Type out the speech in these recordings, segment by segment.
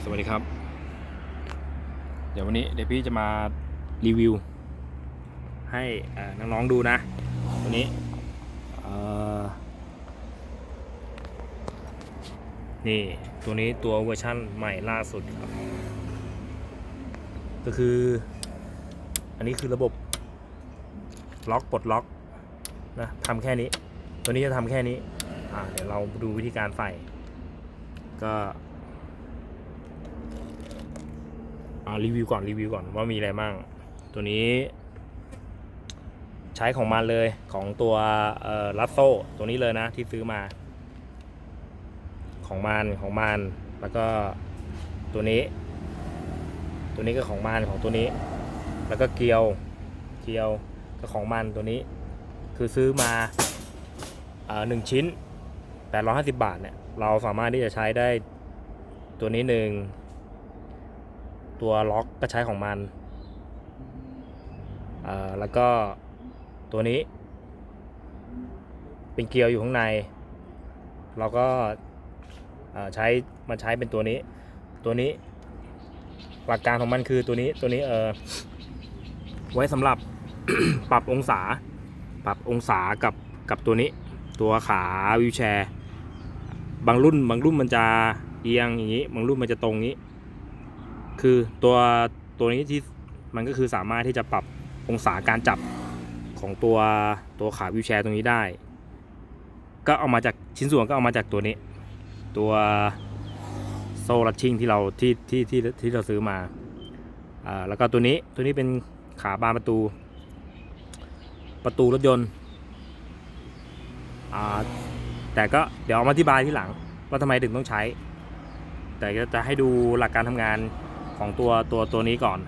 สวัสดีครับ เดี๋ยววันนี้เดี๋ยวพี่จะมารีวิว ให้น้องๆดูนะ วันนี้นี่ตัวนี้ตัวเวอร์ชั่นใหม่ล่าสุดครับ ก็คือ อันนี้คือระบบ ล็อกปลดล็อกนะทำแค่นี้ ตัวนี้จะทำแค่นี้เดี๋ยวเราดูวิธีการใส่ก็ อ่ารีวิวก่อนรีวิวก่อนว่ามีอะไรบ้าง ตัวนี้ ใช้ของมันเลยของตัวลัสโซตัวนี้เลยนะที่ซื้อมา ของมันของมันแล้วก็ตัวนี้ ตัวนี้ก็ของมันของตัวนี้ แล้วก็เกียวเกียวก็ของมันตัวนี้ คือซื้อมาหนึ่งชิ้น850บาทเนี่ยเราสามารถที่จะใช้ได้ตัวนี้หนึ่ง ตัวล็อกก็ใช้ของมันแล้วก็ตัวนี้ เป็นเกลียวอยู่ข้างใน เราก็ใช้มันใช้เป็นตัวนี้ ตัวนี้หลักการของมันคือตัวนี้ตัวนี้เออไว้สำหรับปรับองศา ปรับองศากับกับตัวนี้ ตัวขาวิวแชร์ บางรุ่นบางรุ่นมันจะเอียงอย่างนี้ บางรุ่นมันจะตรงนี้ คือตัวตัวนี้ที่มันก็คือสามารถที่จะปรับองศาการจับของตัวตัวขาวิวแชร์ตรงนี้ได้ ก็เอามาจากชิ้นส่วนก็เอามาจากตัวนี้ ตัวโซ่ลัชชิ่งที่เราที่ที่ที่ที่เราซื้อมาอ่าแล้วก็ตัวนี้ตัวนี้เป็นขาบานประตู ประตูรถยนต์อ่าแต่ก็เดี๋ยวเอามาอธิบายที่หลังว่าทำไมถึงต้องใช้ แต่จะให้ดูหลักการทำงาน ของตัวตัวตัวนี้ก่อน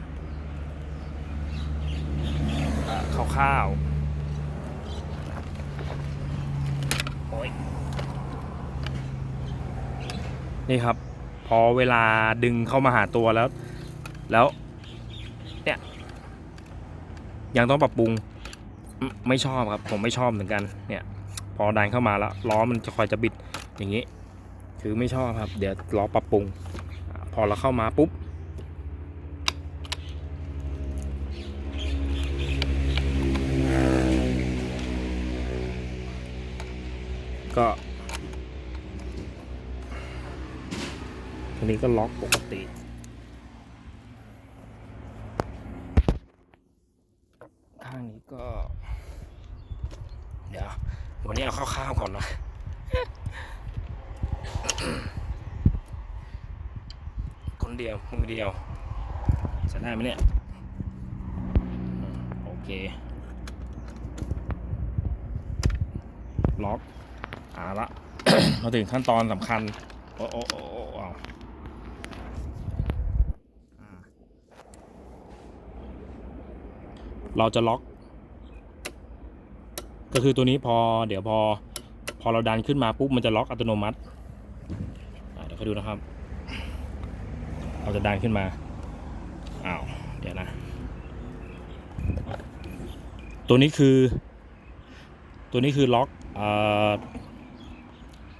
อาคร่าวๆโอ้ยนี่ครับ พอเวลาดึงเข้ามาหาตัวแล้ว แล้วเนี่ยยังต้องปรับปรุงไม่ชอบครับ ผมไม่ชอบเหมือนกันเนี่ยพอดันเข้ามาแล้วล้อมันจะคอยจะบิดอย่างนี้ คือไม่ชอบครับ เดี๋ยวล้อปรับปรุง พอเราเข้ามาปุ๊บ ก็ทีนี้ก็ล็อกปกติข้างนี้ก็ เดี๋ยว วันนี้เอาคร่าวๆก่อนนะคนเดียวมือเดียวจะได้ไหมเนี่ย โอเค ล็อก อ่าละมาถึงขั้นตอนสำคัญ โอ้โอ้โอ้เอาเราจะล็อก ก็คือตัวนี้พอเดี๋ยวพอ พอเราดันขึ้นมาปุ๊บมันจะล็อกอัตโนมัติเดี๋ยวเขาดูนะครับ เราจะดันขึ้นมาอ้าวเดี๋ยวนะ ตัวนี้คือ ตัวนี้คือล็อกอ่อ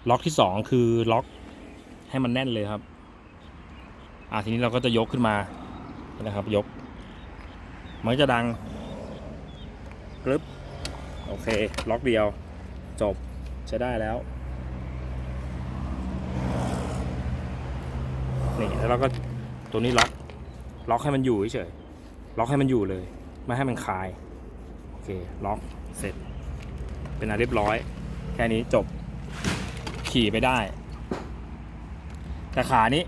ล็อกที่สองคือล็อกให้มันแน่นเลยครับ อ่าทีนี้เราก็จะยกขึ้นมานะครับยก มันจะดังกรึบโอเค ล็อกเดียว จบใช้ได้แล้วนี่แล้วเราก็ตัวนี้ล็อกล็อกให้มันอยู่เฉยล็อกให้มันอยู่เลย ไม่ให้มันคลาย โอเค ล็อกเสร็จ เป็นอันเรียบร้อย แค่นี้จบ ขี่ไปได้ แต่ขานี้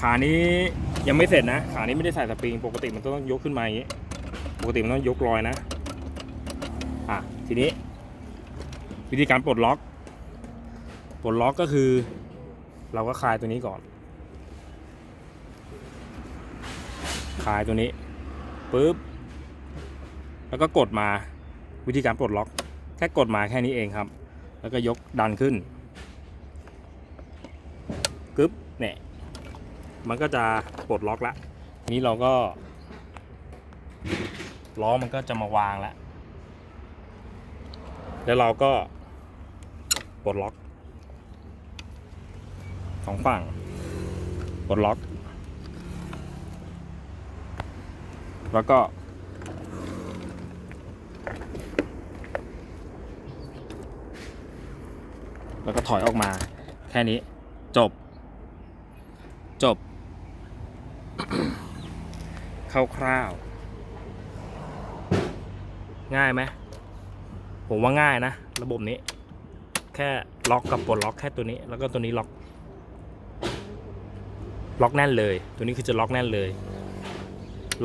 ขานี้ยังไม่เสร็จนะ ขานี้ไม่ได้ใส่สปริง ปกติมันต้องยกขึ้นมาอย่างนี้ ปกติมันต้องยกลอยนะ อะ ทีนี้ วิธีการปลดล็อก ปลดล็อกก็คือ เราก็คลายตัวนี้ก่อน คลายตัวนี้ปุ๊บ แล้วก็กดมาวิธีการปลดล็อก แค่กดมาแค่นี้เองครับ แล้วก็ยกดันขึ้นกึ๊บเนี่ยมันก็จะปลดล็อกล้วทีนี้เราก็ล้อมันก็จะมาวางแล้วแล้วเราก็ปลดล็อกสองฝั่งปลดล็อก แล้วก็ แล้วก็ถอยออกมา แค่นี้จบ จบคร่าวๆง่ายไหมผมว่าง่ายนะ ระบบนี้ แค่ล็อกกับปลดล็อกแค่ตัวนี้ แล้วก็ตัวนี้ล็อก ล็อกแน่นเลย ตัวนี้คือจะล็อกแน่นเลย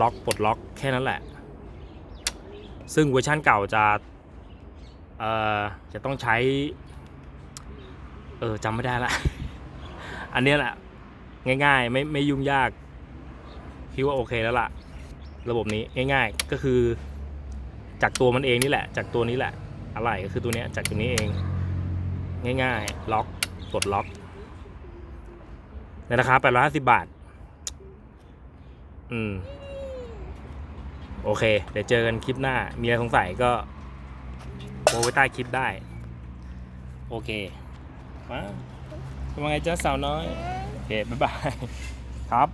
ล็อกปลดล็อกแค่นั้นแหละ ซึ่งเวอร์ชันเก่าจะ เอ่อ จะต้องใช้ เออจำไม่ได้ละ อันนี้แหละ ง่าย ๆ ไม่ไม่ยุ่งยากคิดว่าโอเคแล้วล่ะ ระบบนี้ง่าย ๆ ก็คือ จากตัวมันเองนี่แหละ จากตัวนี้แหละ อะไรก็คือตัวนี้จากตัวนี้เอง ง่ายๆ ล็อกปลดล็อกในราคา850 บาท อืม โอเค เดี๋ยวเจอกันคลิปหน้า มีอะไรสงสัยก็โพสไว้ใต้คลิปได้ โอเค มาเป็นไงจ้าสาวน้อย โอเค บ๊ายบาย ครับ